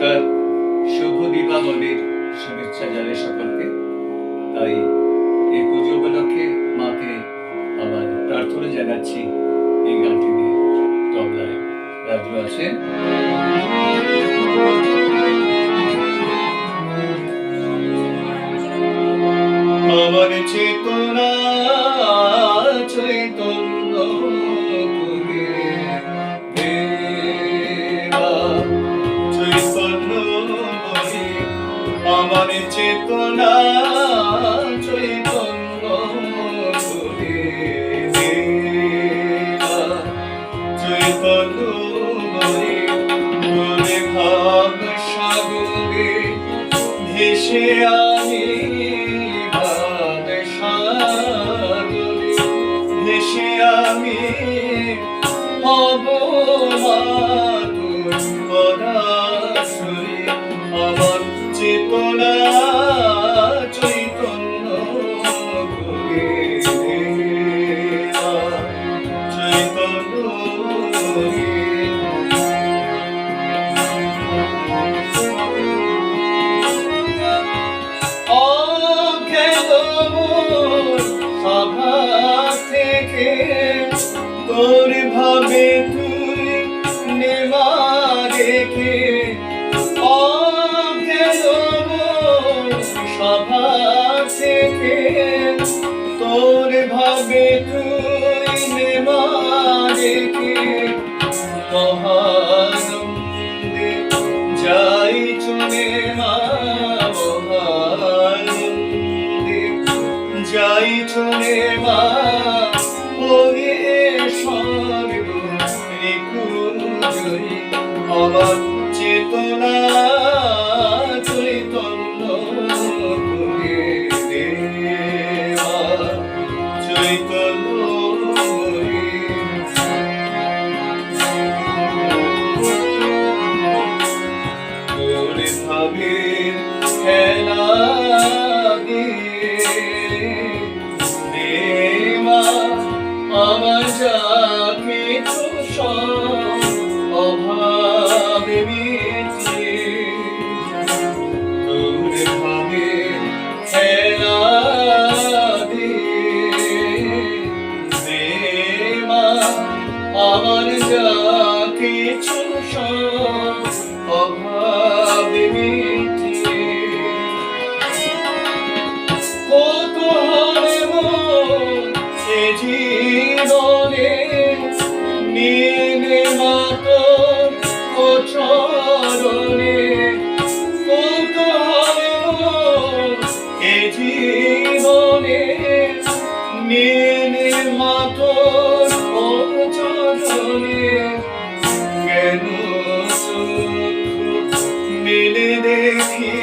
নমস্কার। শুভ দীপাবলির শুভেচ্ছা জানাই সকলকে। তাই এই পুজো উপলক্ষে মাকে আবার প্রার্থনা জানাচ্ছি এই গানটি দিয়ে তবলায় রাজু আছে। আমার চেতনা আমার চেতনা চৈতন্য চৈতন্য ভাব সাগরে ভেসে আমি ভাব সাগরে ভেসে আমি হব মাতুর তোর ভাবে তুই নেমা রেখে তোর ভাবে তুই নেমা রেখে মহানন্দে যাই চলে মহানন্দে যাই চলে মা। ওরে স্বর্গ আমার চেতনা। চৈতন্য করে তোরে ভাবে খেলা আমার যা আমার যা কিছু অভাবে কত হবে জীবনে নিনে চরণে কেন মেলে দেখি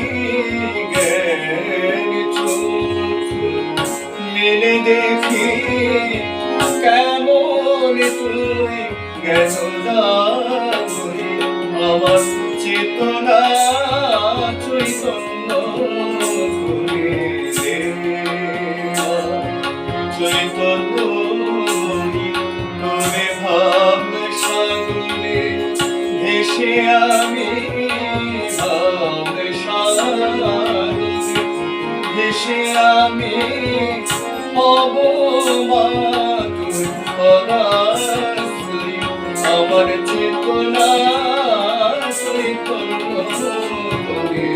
মেলে দেখি কেমন তুই দাবি আমার চেতনা ভেসে আমি ভেসে আমি। আমার চেতনা চৈতন্য করে